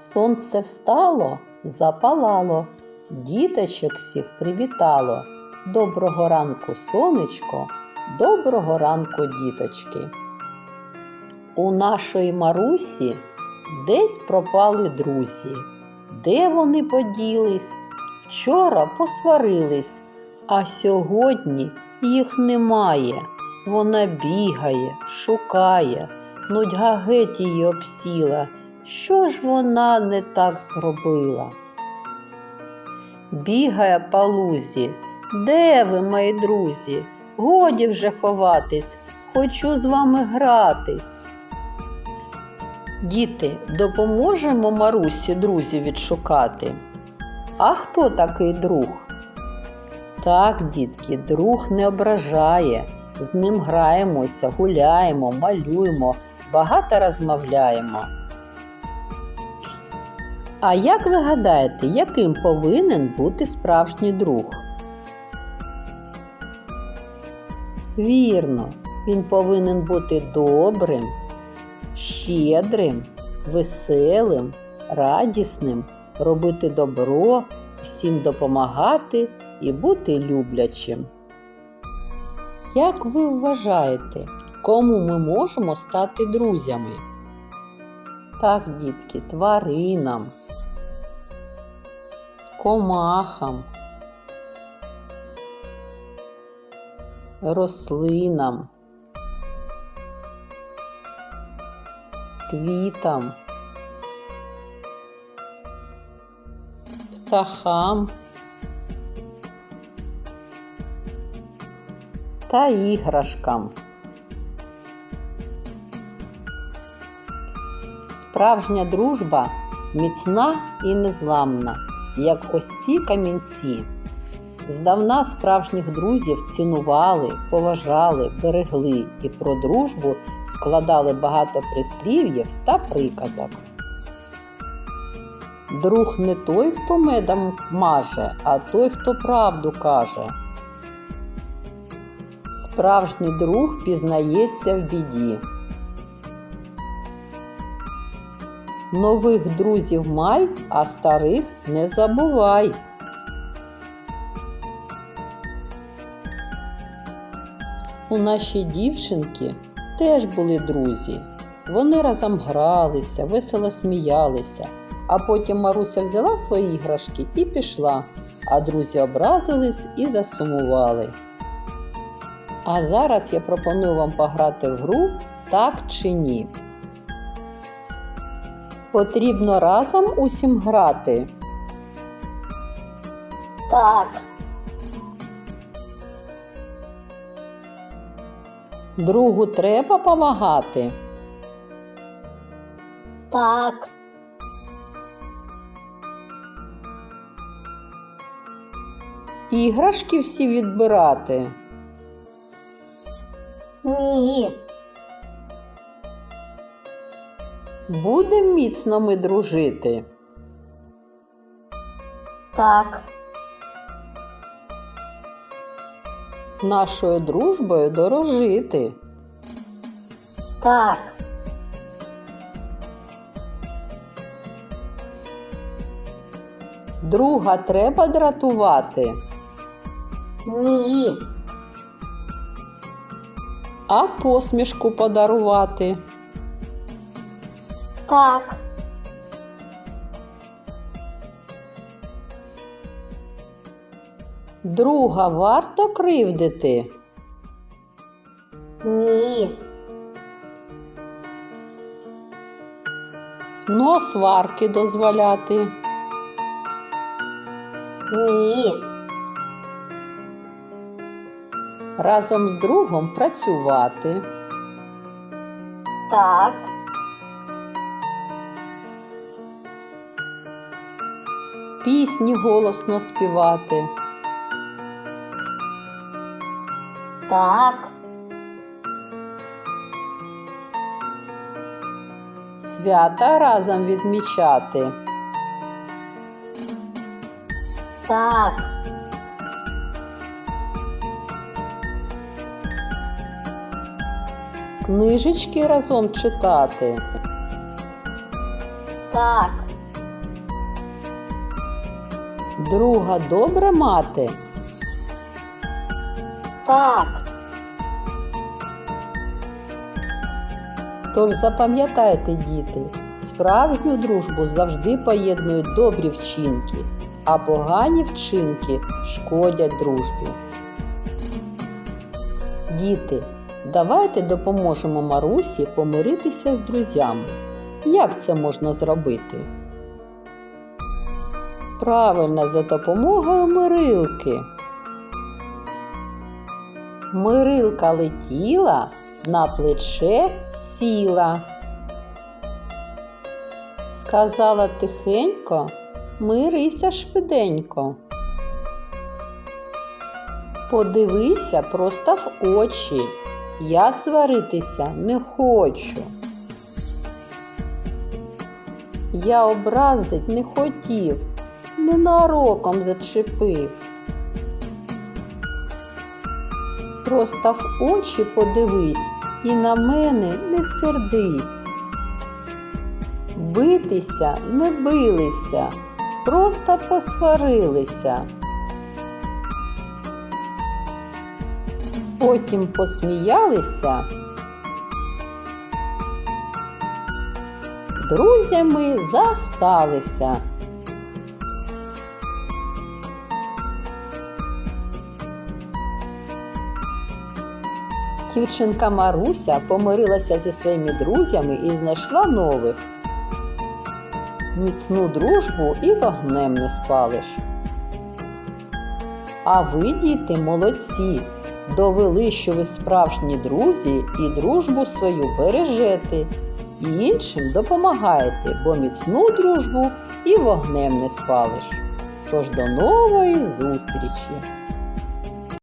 Сонце встало, запалало, діточок всіх привітало. Доброго ранку, сонечко, доброго ранку, діточки. У нашої Марусі десь пропали друзі. Де вони поділись? Вчора посварились, а сьогодні їх немає. Вона бігає, шукає, нудьга геть її обсіла. Що ж вона не так зробила? Бігає по лузі. Де ви, мої друзі? Годі вже ховатись, хочу з вами гратись. Діти, допоможемо Марусі друзів відшукати. А хто такий друг? Так, дітки, друг не ображає. З ним граємося, гуляємо, малюємо, багато розмовляємо. А як ви гадаєте, яким повинен бути справжній друг? Вірно, він повинен бути добрим, щедрим, веселим, радісним, робити добро, всім допомагати і бути люблячим. Як ви вважаєте, кому ми можемо стати друзями? Так, дітки, тваринам, комахам, рослинам, квітам, птахам та іграшкам. Справжня дружба міцна і незламна, як ось ці камінці. Здавна справжніх друзів цінували, поважали, берегли і про дружбу складали багато прислів'їв та приказок. Друг не той, хто медом маже, а той, хто правду каже. Справжній друг пізнається в біді. Нових друзів май, а старих не забувай. У нашій дівчинки теж були друзі. Вони разом гралися, весело сміялися, а потім Маруся взяла свої іграшки і пішла, а друзі образились і засумували. А зараз я пропоную вам пограти в гру так чи ні. Потрібно разом усім грати. Так, Другу треба помагати. так, Іграшки всі відбирати. ні, Будем міцно ми дружити. так, Нашою дружбою дорожити. так, Друга треба дратувати, ні, а посмішку подарувати. Так, Друга варто кривдити. ні, а сварки дозволяти. ні, Разом з другом працювати. так, Пісні голосно співати. так, Свята разом відмічати. так, Книжечки разом читати. Так, Друга добре мати. Так. Тож запам'ятайте, діти, справжню дружбу завжди поєднують добрі вчинки, а погані вчинки шкодять дружбі. Діти, давайте допоможемо Марусі помиритися з друзями. Як це можна зробити? Правильно, за допомогою мирилки. Мирилка летіла, на плече сіла. Сказала тихенько, мирися швиденько. Подивися просто в очі. Я сваритися не хочу. Я образить не хотів, ненароком зачепив. Просто в очі подивись і на мене не сердись. Битися не билися, просто посварилися. Потім посміялися. Друзями засталися. Дівчинка Маруся помирилася зі своїми друзями і знайшла нових. Міцну дружбу і вогнем не спалиш. А ви, діти, молодці, довели, що ви справжні друзі і дружбу свою бережете, і іншим допомагаєте, бо міцну дружбу і вогнем не спалиш. Тож до нової зустрічі!